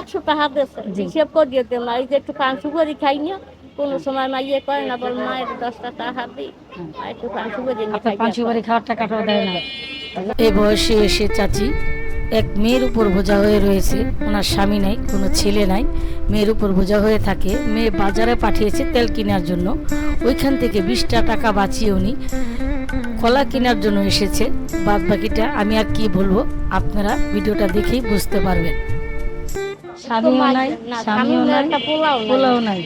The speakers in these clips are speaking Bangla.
একশো টাকা জি। হিসেব করে দিয়ে দিলাম এই যে একটু পাঁচশো করে খাই না কোনো সময় মা ইয়ে করে না বল মায়ের দশটা টাকা দিই। আর একটু পাঁচশো করে আপনার সুপারি খাওয়ার টাকাটাও দেয় না। এই বয়সে এসে চাচি এক মেয়ের উপর বোঝা হয়ে রয়েছে ওনার স্বামী নাই কোনো ছেলে নাই মেয়ের উপর বোঝা হয়ে থাকে মেয়ে বাজারে পাঠিয়েছে তেল কেনার জন্য। ওইখান থেকে বিশটা টাকা বাঁচিয়ে উনি কলা কেনার জন্য এসেছে। বাদ বাকিটা আমি আর কি বলব আপনারা ভিডিওটা দেখেই বুঝতে পারবেন। স্বামীও নাই স্বামীও নাই পোলাও নাই।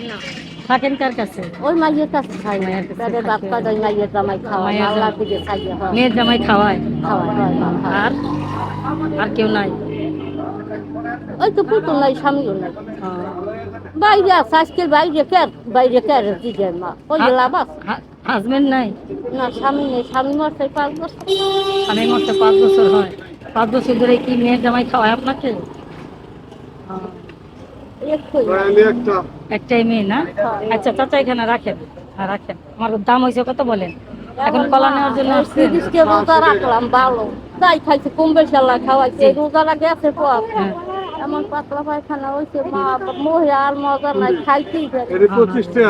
থাকেন কার কাছে? ওই মাইয়ের কাছে খাই মায়ের কাছে তাদের বাপ কাজ ওই মাইয়ের জামাই খাওয়া মায়ের আল্লাহ। দিকে খাইয়ে হয়। মেয়ের জামাই খাওয়ায়? খাওয়ায়। আর? আর কেউ নাই? ওই তো পুতুল নাই স্বামীও নাই। বাইরে আছে আজকে বাইরে কে বাইরে কে দিদের মা? ওই লাভ আছে। হাজবেন্ড নাই? না স্বামী নেই স্বামী মরছে পাঁচ বছর। আমি মরতে পাঁচ বছর হয়। পাঁচ বছর ধরে কি মেয়ের জামাই খাওয়ায় আপনাকে? একটুই একটাই মেয়ে না? আচ্ছা চাচা এখানে রাখেন। হ্যাঁ রাখেন। আমার দাম হয়েছে কত বলেন? এখন কলা নেওয়ার জন্য রোজা রাখলাম ভালো। তাই খাইছে কম বেশি আল্লাহ খাওয়াইছে। রোজাটা গেছে পর হ্যাঁ। এমন পাতলা পায়খানা হয়েছে মা মহে আর মজা নাই খাইতেই পঁচিশটা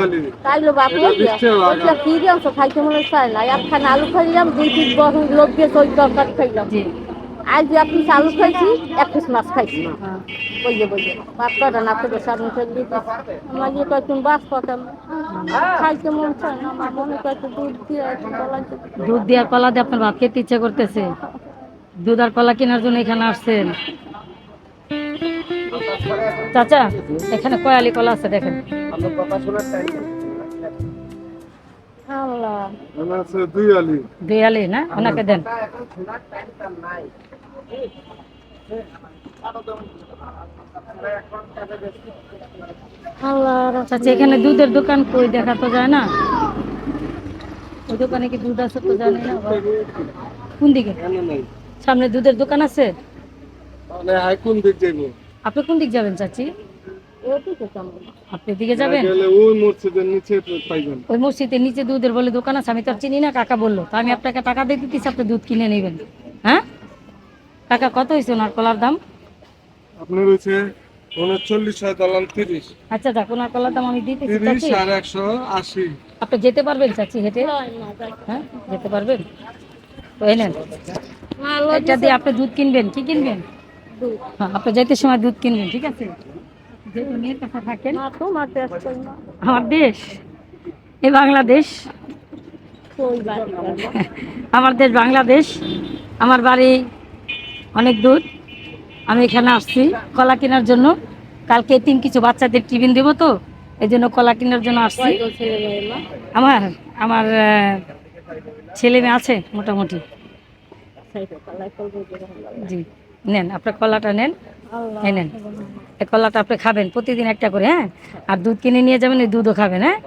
বাপ জানছ খাইতে মনে চায় না। একখানা আলু খাইলাম দুই তিন বছর লোক দিয়ে তরকারি খাইলাম। জি। আজ যে আপনি আলু খাইছি এক পিস মাছ খাইছি হ্যাঁ। বইয়ে বইয়ে বাচ্চাটা না থেকে সামনে ফেলে দিতে আমার যে কয়েকদিন বাস পাতাম খাইতে মন চায় না আমার মনে কয়েকটা দুধ দিয়ে দুধ দিয়ে আর কলা দিয়ে আপনার ভাত খেতে ইচ্ছা করতেছে। দুধ আর কলা কেনার জন্য এখানে আসছেন। চাচা এখানে কয়ালি কলা আছে দেখেন। আল্লাহ। আমার আছে দুই আলি। দুই আলি না? ওনাকে দেন। এখানে দুধের দোকান কই দেখা তো যায় না? ওই দোকানে কি দুধ আছে তো জানি না কোন দিকে? সামনে দুধের দোকান আছে? কোন দিক যাইব? আপনি কোন দিক যাবেন চাচি? আপনি দিকে যাবেন? ওই মসজিদের নিচে পাইবেন ওই মসজিদের নিচে দুধের বলে দোকান আছে আমি তো আর চিনি না কাকা বলল। তো আমি আপনাকে টাকা দিয়ে দিতেছি আপনি দুধ কিনে নেবেন। হ্যাঁ? টাকা কত হয়েছে ওনার কলার দাম? আপনার হয়েছে উনচল্লিশ হয় দালান তিরিশ। আচ্ছা যাক ওনার কলার দাম আমি দিতেছি তিরিশ চাচি আর একশো আশি। আপনি যেতে পারবেন চাচি হেঁটে? হয়। হ্যাঁ যেতে পারবেন? তো এই নেন। এটা দিয়ে আপনি দুধ কিনবেন কি কিনবেন? দুধ। হ্যাঁ আপনি যেতে সময় দুধ কিনবেন ঠিক আছে? কাছে থাকেন। আমার দেশ এই বাংলাদেশ। আমার দেশ বাংলাদেশ আমার বাড়ি অনেক দূর আমি এখানে আসছি কলা কেনার জন্য কালকে তিন কিছু বাচ্চাদের টিফিন দেবো তো, এই জন্য কলা কেনার জন্য আসছি? আমার আমার ছেলে মেয়ে আছে মোটামুটি। জি, নেন, আপনার কলাটা নেন। এই নেন, এই কলাটা আপনি খাবেন, প্রতিদিন একটা করে হ্যাঁ আর দুধ কিনে নিয়ে যাবেন, এই দুধও খাবেন হ্যাঁ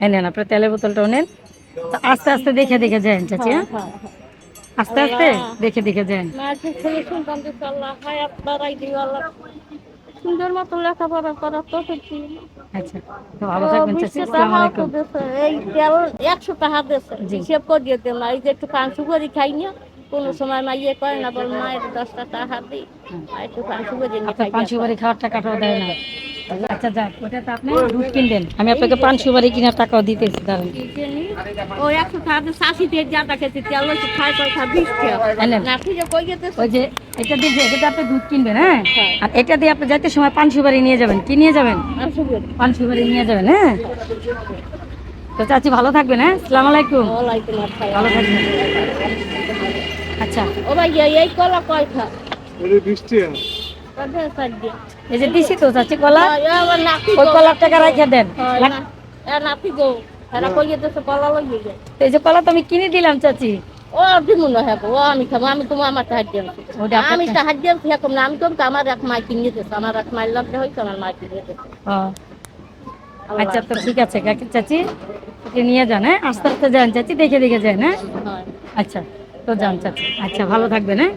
এই নেন, আপনার তেলের বোতলটাও নেন তো আস্তে আস্তে দেখে দেখে যান, চাচি হ্যাঁ। আস্তে আস্তে? দেখে দেখে যান। সুন্দর মতো লেখাপড়া করার তো আচ্ছা তো ভালো থাকবেন আসসালামু টাকা আলাইকুম। তো দিছে, এই তেল একশো টাকা দিয়েছে জি। করে দিয়ে দিলাম এই যে একটু করে খাই না কোনো সময় মা ইয়ে করে না বল মায়ের দশটা টাকা দিই আর একটু পাঁচশো করে নিয়ে খাই পান সুপারি খাওয়ার টাকাটাও দেয় না। আচ্ছা যাক ওটা তো আপনি দুধ কিনবেন আমি আপনাকে পান সুপারি কেনার টাকাও দিতেছি দাঁড়ান। ও একশো টাকা শাশি দিয়ে যা খেয়েছি তেল হচ্ছে খাই পয়সা বিশ এলেন। টাকা না ঠিক কই গেছে ওই যে এটা দিয়ে এটা আপনি দুধ কিনবেন হ্যাঁ? হ্যাঁ। আর এটা দিয়ে আপনি যাইতে সময় পান সুপারি নিয়ে যাবেন। কি নিয়ে যাবেন? পান সুপারি। নিয়ে যাবেন হ্যাঁ? তো চাচি ভালো থাকবেন হ্যাঁ? সালাম আলাইকুম। ভালো থাকবেন। আচ্ছা। ও ভাই এই কলা কয়টা এটা বৃষ্টি এই যে দিছি তো চাচি কলা। ওই নাতি ওই। কলার টাকা রাখে দেন। তো এই যে কলা তো আমি কিনে দিলাম চাচি। ও দিব না হ্যাঁ ও আমি খাব আমি তোমার আমার সাহায্য আমি সাহায্য এখন না আমি কম আমার এক কিনে আমার এক হয়েছে আমার কিনে আচ্ছা তো ঠিক আছে চাচি নিয়ে যান হ্যাঁ? আস্তে আস্তে যান চাচি দেখে দেখে যান হ্যাঁ? আচ্ছা তো যান চাচি। আচ্ছা ভালো থাকবেন হ্যাঁ।